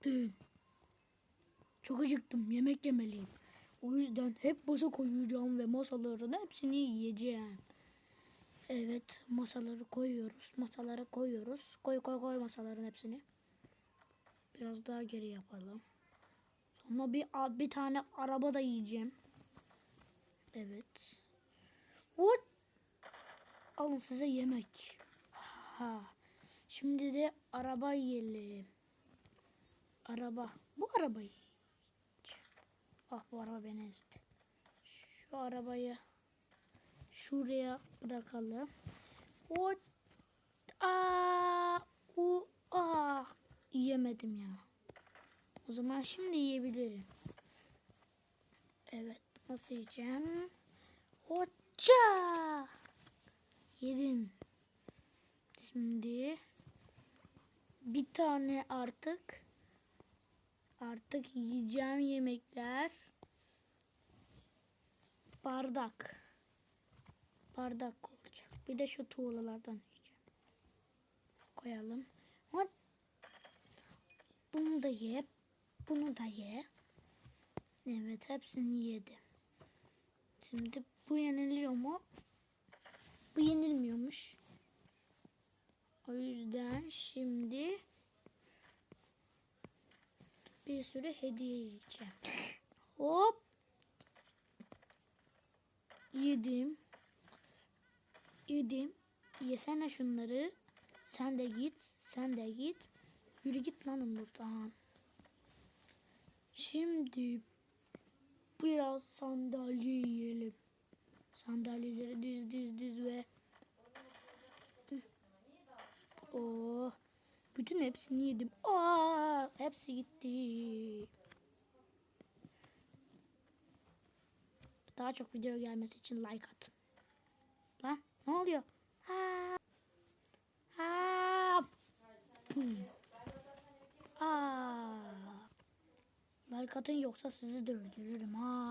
acıktım. Çok acıktım. Yemek yemeliyim. O yüzden hep masa koyacağım ve masaların hepsini yiyeceğim. Evet masaları koyuyoruz. Masalara koyuyoruz. Koy koy koy masaların hepsini. Biraz daha geri yapalım. Sonra bir bir tane araba da yiyeceğim. Evet. What? Alın size yemek. Ha. Şimdi de araba yiyelim. Araba. Bu arabayı. Ah bu araba beni ezdi. Şu arabayı şuraya bırakalım. What? Aa, u, ah. Yiyemedim ya. O zaman şimdi yiyebilirim. Evet. Nasıl yiyeceğim? Hoca. Yedim. Şimdi bir tane artık artık yiyeceğim yemekler bardak bardak olacak. Bir de şu tuğlalardan yiyeceğim. Koyalım. Bunu da ye. Bunu da ye. Evet hepsini yedim. Şimdi bu yeniliyor mu? Bu yenilmiyormuş. O yüzden şimdi bir sürü hediye yiyeceğim. Hop. Yedim. Yedim. Yesene şunları. Sen de git. Sen de git. Yürü git lan buradan. Şimdi biraz sandalye yiyelim. Sandalyeleri diz diz diz ve Oh. Bütün hepsini yedim. Hepsi gitti. Daha çok video gelmesi için like atın. Lan ne oluyor? Ha. Ha. Pum. Aa. Like atın yoksa sizi de öldürürüm ha.